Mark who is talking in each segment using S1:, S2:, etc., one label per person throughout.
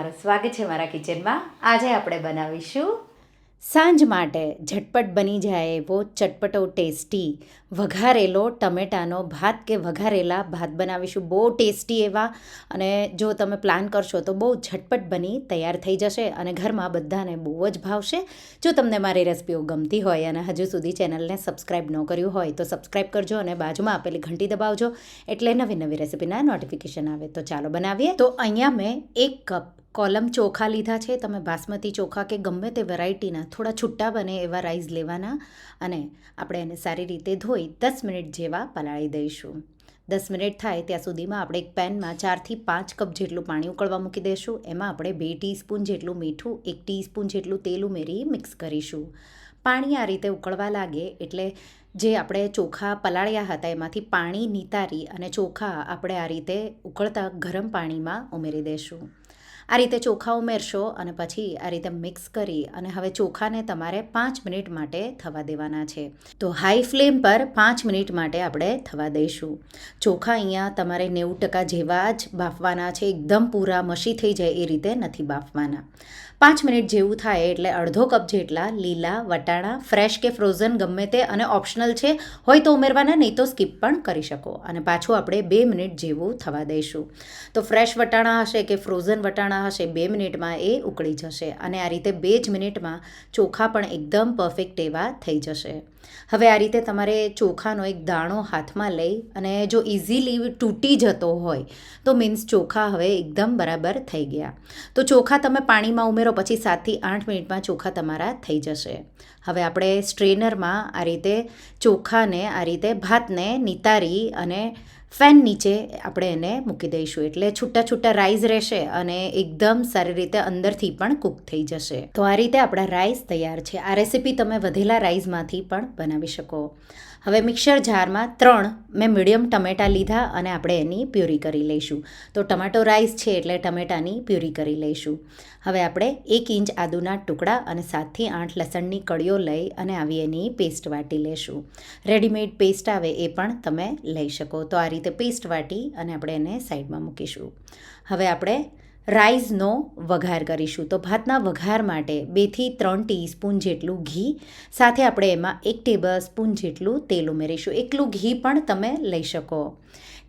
S1: તમારું સ્વાગત છે મારા કિચનમાં. આજે આપણે બનાવીશું સાંજ માટે ઝટપટ બની જાય એવો ચટપટો ટેસ્ટી વઘારેલો ટમેટાનો ભાત કે વઘારેલા ભાત બનાવીશું. બહુ ટેસ્ટી એવા અને જો તમે પ્લાન કરશો તો બહુ ઝટપટ બની તૈયાર થઈ જશે અને ઘરમાં બધાને બહુ જ ભાવશે. જો તમને મારી રેસિપીઓ ગમતી હોય અને હજુ સુધી ચેનલને સબસ્ક્રાઈબ ન કર્યું હોય તો સબસ્ક્રાઈબ કરજો અને બાજુમાં આપેલી ઘંટી દબાવજો એટલે નવી નવી રેસિપીના નોટિફિકેશન આવે. તો ચાલો બનાવીએ. તો અહીંયા મેં એક કપ કોલમ ચોખા લીધા છે, તમે બાસમતી ચોખા કે ગમે તે વેરાયટીના થોડા છૂટા બને એવા રાઈસ લેવાના અને આપણે એને સારી રીતે ધોઈ દસ મિનિટ જેવા પલાળી દઈશું. દસ મિનિટ થાય ત્યાં સુધીમાં આપણે એક પેનમાં ચારથી પાંચ કપ જેટલું પાણી ઉકળવા મૂકી દઈશું, એમાં આપણે બે ટીસ્પૂન જેટલું મીઠું, એક ટીસ્પૂન જેટલું તેલ ઉમેરી મિક્સ કરીશું. પાણી આ રીતે ઉકળવા લાગે એટલે જે આપણે ચોખા પલાળ્યા હતા એમાંથી પાણી નિતારી અને ચોખા આપણે આ રીતે ઉકળતા ગરમ પાણીમાં ઉમેરી દઈશું. આ રીતે ચોખા ઉમેરશો અને પછી આ રીતે મિક્સ કરી અને હવે ચોખાને તમારે પાંચ મિનિટ માટે થવા દેવાના છે. તો હાઈ ફ્લેમ પર પાંચ મિનિટ માટે આપણે થવા દઈશું. ચોખા અહીંયા તમારે નેવું ટકા જેવા જ બાફવાના છે. એકદમ પૂરા મસી થઈ જાય એ રીતે નથી બાફવાના. પાંચ મિનિટ જેવું થાય એટલે અડધો કપ જેટલા લીલા, વટાણા ફ્રેશ કે ફ્રોઝન ગમે તે અને ઓપ્શનલ છે, હોય તો ઉમેરવાના, નહીં તો સ્કીપ પણ કરી શકો. અને પાછું આપણે બે મિનિટ જેવું થવા દઈશું. તો ફ્રેશ વટાણા હશે કે ફ્રોઝન વટાણા હશે, બે મિનિટમાં એ ઉકળી જશે. અને આ રીતે બે જ મિનિટમાં ચોખા પણ એકદમ પરફેક્ટ એવા થઈ જશે. હવે આ રીતે તમારે ચોખાનો એક દાણો હાથમાં લઈ અને જો ઇઝીલી તૂટી જતો હોય, તો મીન્સ ચોખા હવે એકદમ બરાબર થઈ ગયા. તો ચોખા તમે પાણીમાં ઉમેરો પછી સાતથી આઠ મિનિટમાં ચોખા તમારા થઈ જશે. હવે આપણે સ્ટ્રેનરમાં આ રીતે ચોખાને, આ રીતે ભાતને નિતારી અને ફેન નીચે આપણે એને મૂકી દઈશું. એટલે છૂટા છૂટા રાઈસ રહેશે અને એકદમ સારી રીતે અંદરથી પણ કૂક થઈ જશે. તો આ રીતે આપણા રાઈસ તૈયાર છે. આ રેસીપી તમે વધેલા રાઈસમાંથી પણ બનાવી શકો. હવે મિક્સર જારમાં ત્રણ મેં મીડિયમ ટમેટાં લીધા અને આપણે એની પ્યુરી કરી લઈશું. તો ટમેટો રાઈસ છે એટલે ટમેટાની પ્યુરી કરી લઈશું. હવે આપણે એક ઇંચ આદુના ટુકડા અને સાતથી આઠ લસણની કળીઓ લઈ અને આવી એની પેસ્ટ વાટી લેશું. રેડીમેડ પેસ્ટ આવે એ પણ તમે લઈ શકો. તો આ રીતે પેસ્ટ વાટી અને આપણે એને સાઈડમાં મૂકીશું. હવે આપણે રાઈસનો વઘાર કરીશું. તો ભાતના વઘાર માટે બેથી ત્રણ ટીસ્પૂન જેટલું ઘી, સાથે આપણે એમાં એક ટેબલ સ્પૂન જેટલું તેલ ઉમેરીશું. એકલું ઘી પણ તમે લઈ શકો.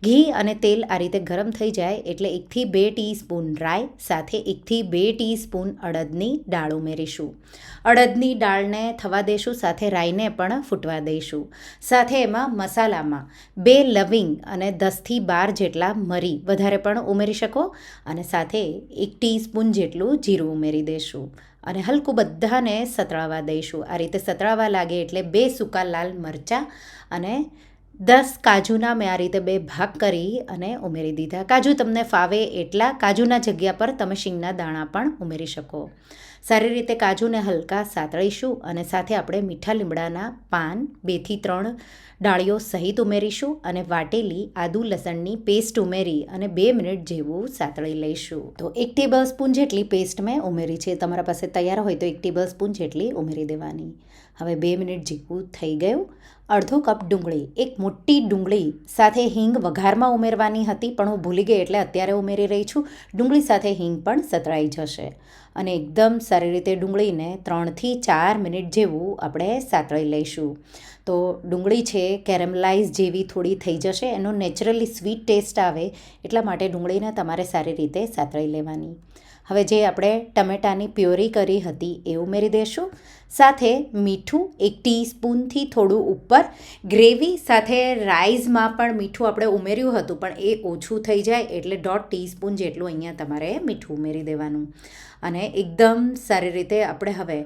S1: ઘી અને તેલ આ રીતે ગરમ થઈ જાય એટલે એકથી બે ટીસ્પૂન રાઈ સાથે એકથી બે ટીસ્પૂન અડદની દાળ ઉમેરીશું અડદની દાળને થવા દઈશું સાથે રાઈને પણ ફૂટવા દઈશું સાથે એમાં મસાલામાં બે લવિંગ અને દસથી બાર જેટલા મરી વધારે પણ ઉમેરી શકો અને સાથે એક ટીસ્પૂન જેટલું જીરું ઉમેરી દઈશું અને હલકું બધાને સતળાવા દઈશું આ રીતે સતળાવા લાગે એટલે બે સૂકા લાલ મરચાં અને દસ કાજુના મેં આ રીતે બે ભાગ કરી અને ઉમેરી દીધા. કાજુ તમને ફાવે એટલા કાજુના જગ્યા પર તમે શીંગના દાણા પણ ઉમેરી શકો. સારી રીતે કાજુને હલકા સાતળીશું અને સાથે આપણે મીઠા લીમડાના પાન, બેથી ત્રણ ડાળીઓ સહિત ઉમેરીશું અને વાટેલી આદુ લસણની પેસ્ટ ઉમેરી અને બે મિનિટ જેવું સાતળી લઈશું. તો એક ટેબલ સ્પૂન જેટલી પેસ્ટ મેં ઉમેરી છે. તમારા પાસે તૈયાર હોય તો એક ટેબલ સ્પૂન જેટલી ઉમેરી દેવાની. હવે બે મિનિટ જેવું થઈ ગયું. અડધો કપ ડુંગળી, એક મોટી ડુંગળી સાથે હિંગ વઘારમાં ઉમેરવાની હતી, પણ હું ભૂલી ગઈ એટલે અત્યારે ઉમેરી રહી છું. ડુંગળી સાથે હિંગ પણ સતરાઈ જશે. અને એકદમ સારી રીતે ડુંગળીને ત્રણથી ચાર મિનિટ જેવું આપણે સાતળી લઈશું. તો ડુંગળી છે કેરેમલાઇઝ જેવી થોડી થઈ જશે, એનો નેચરલી સ્વીટ ટેસ્ટ આવે એટલા માટે ડુંગળીને તમારે સારી રીતે સાતળી લેવાની. હવે જે આપણે ટમેટાની પ્યોરી કરી હતી એ ઉમેરી દઈશું સાથે મીઠું એક ટીસ્પૂનથી થોડું ઉપર. ગ્રેવી સાથે રાઈસમાં પણ મીઠું આપણે ઉમેર્યું હતું, પણ એ ઓછું થઈ જાય એટલે દોઢ ટીસ્પૂન જેટલું અહીંયા તમારે મીઠું ઉમેરી દેવાનું. અને એકદમ સારી રીતે આપણે હવે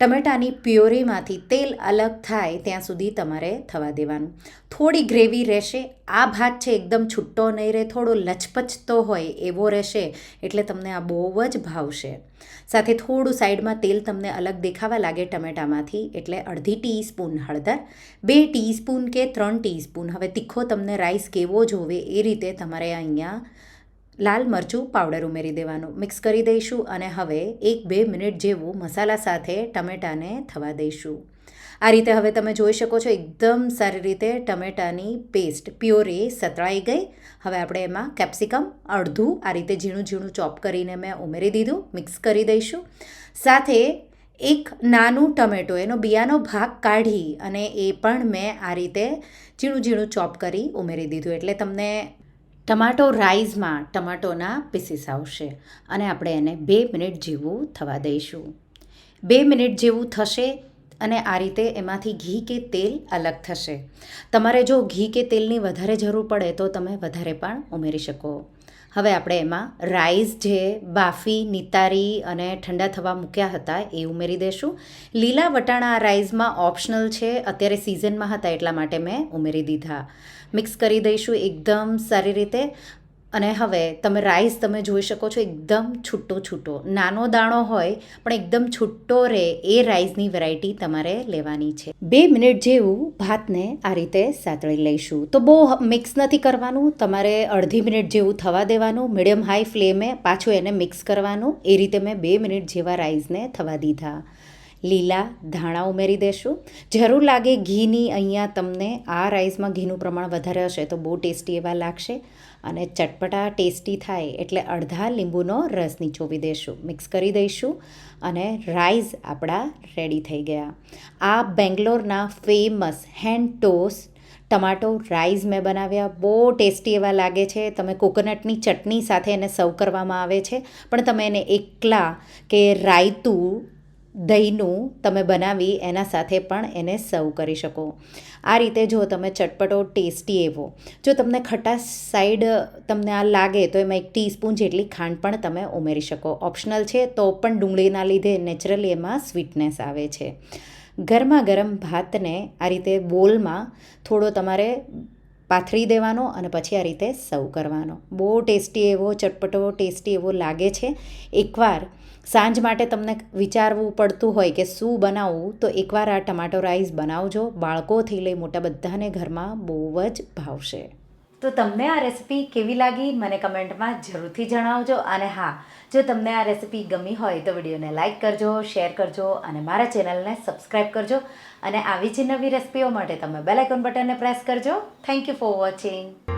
S1: ટમેટાની પ્યોરીમાંથી તેલ અલગ થાય ત્યાં સુધી તમારે થવા દેવાનું. થોડી ગ્રેવી રહેશે, આ ભાત છે એકદમ છૂટો નહીં રહે, થોડો લચપચતો હોય એવો રહેશે, એટલે તમને આ બહુ જ ભાવશે. સાથે થોડું સાઈડમાં તેલ તમને અલગ દેખાવા લાગે ટમેટામાંથી, એટલે અડધી ટીસ્પૂન હળદર, બે ટીસ્પૂન કે ત્રણ ટીસ્પૂન. હવે તીખો તમને રાઈસ કેવો જોવે એ રીતે તમારે અહીંયા લાલ મરચું પાવડર ઉમેરી દેવાનું. મિક્સ કરી દઈશું અને હવે એક બે મિનિટ જેવું મસાલા સાથે ટમેટાને થવા દઈશું. આ રીતે હવે તમે જોઈ શકો છો એકદમ સારી રીતે ટમેટાની પેસ્ટ પ્યોરી સતળાઈ ગઈ. હવે આપણે એમાં કેપ્સિકમ અડધું આ રીતે ઝીણું ઝીણું ચોપ કરીને મેં ઉમેરી દીધું. મિક્સ કરી દઈશું. સાથે એક નાનું ટમેટો, એનો બિયાનો ભાગ કાઢી અને એ પણ મેં આ રીતે ઝીણું ઝીણું ચોપ કરી ઉમેરી દીધું. એટલે તમને ટમાટો રાઈસમાં ટમાટોના પીસીસ આવશે અને આપણે એને બે મિનિટ જેવું થવા દઈશું. બે મિનિટ જેવું થશે અને આ રીતે એમાંથી ઘી કે તેલ અલગ થશે. તમારે જો ઘી કે તેલની વધારે જરૂર પડે તો તમે વધારે પણ ઉમેરી શકો. હવે આપણે એમાં રાઈસ જે બાફી, નિતારી અને ઠંડા થવા મૂક્યા હતા એ ઉમેરી દઈશું લીલા વટાણા આ રાઈસમાં ઓપ્શનલ છે. અત્યારે સિઝનમાં હતા એટલા માટે મેં ઉમેરી દીધા. મિક્સ કરી દઈશું એકદમ સારી રીતે. અને હવે તમે રાઈસ તમે જોઈ શકો છો, એકદમ છૂટો છૂટો. નાનો દાણો હોય, પણ એકદમ છૂટો રહે એ રાઈસની વેરાયટી તમારે લેવાની છે. બે મિનિટ જેવું ભાતને આ રીતે સાતળી લઈશું. તો બહુ મિક્સ નથી કરવાનું, તમારે અડધી મિનિટ જેવું થવા દેવાનું મીડિયમ હાઈ ફ્લેમે પાછું એને મિક્સ કરવાનું. એ રીતે મેં બે મિનિટ જેવા રાઈસને થવા દીધા. લીલા ધાણા ઉમેરી દેશું. જરૂર લાગે ઘીની, અહીંયા તમને આ રાઈસમાં ઘીનું પ્રમાણ વધારે હશે તો બહુ ટેસ્ટી એવા લાગશે અને ચટપટા ટેસ્ટી થાય એટલે અડધા લીંબુનો રસ નીચોવી દેશું. મિક્સ કરી દઈશું અને રાઈસ આપણા રેડી થઈ ગયા. આ બેંગ્લોરના famous hand toss tomato rice મેં બનાવ્યા. બહુ ટેસ્ટી એવા લાગે છે. તમે કોકોનટની ચટણી સાથે એને સર્વ કરવામાં આવે છે. પણ તમે એને એકલા કે રાયતું દહીંનું તમે બનાવી એના સાથે પણ એને સર્વ કરી શકો. આ રીતે જો તમે ચટપટો ટેસ્ટી એવો, જો તમને ખટાશ સાઈડ તમને આ લાગે તો એમાં એક ટીસ્પૂન જેટલી ખાંડ પણ તમે ઉમેરી શકો. ઓપ્શનલ છે તો પણ ડુંગળીના લીધે નેચરલી એમાં સ્વીટનેસ આવે છે. ગરમા ગરમ ભાતને આ રીતે બોલમાં થોડો તમારે પાથરી દેવાનો અને પછી આ રીતે સર્વ કરવાનો. બહુ ટેસ્ટી એવો, ચટપટો ટેસ્ટી એવો લાગે છે. એકવાર સાંજ માટે તમને વિચારવું પડતું હોય કે શું બનાવવું, તો એકવાર આ ટમાટો રાઈસ બનાવજો. બાળકોથી લઈ મોટા બધાને ઘરમાં બહુ જ ભાવશે. તો તમને આ રેસિપી કેવી લાગી? મને કમેન્ટમાં જરૂરથી જણાવજો. અને હા, જો તમને આ રેસિપી ગમી હોય તો વિડીયોને લાઇક કરજો, શેર કરજો, અને મારા ચેનલને સબસ્ક્રાઈબ કરજો. અને આવી જ નવી રેસિપીઓ માટે તમે બેલ આઇકોન બટનને પ્રેસ કરજો. Thank you for watching.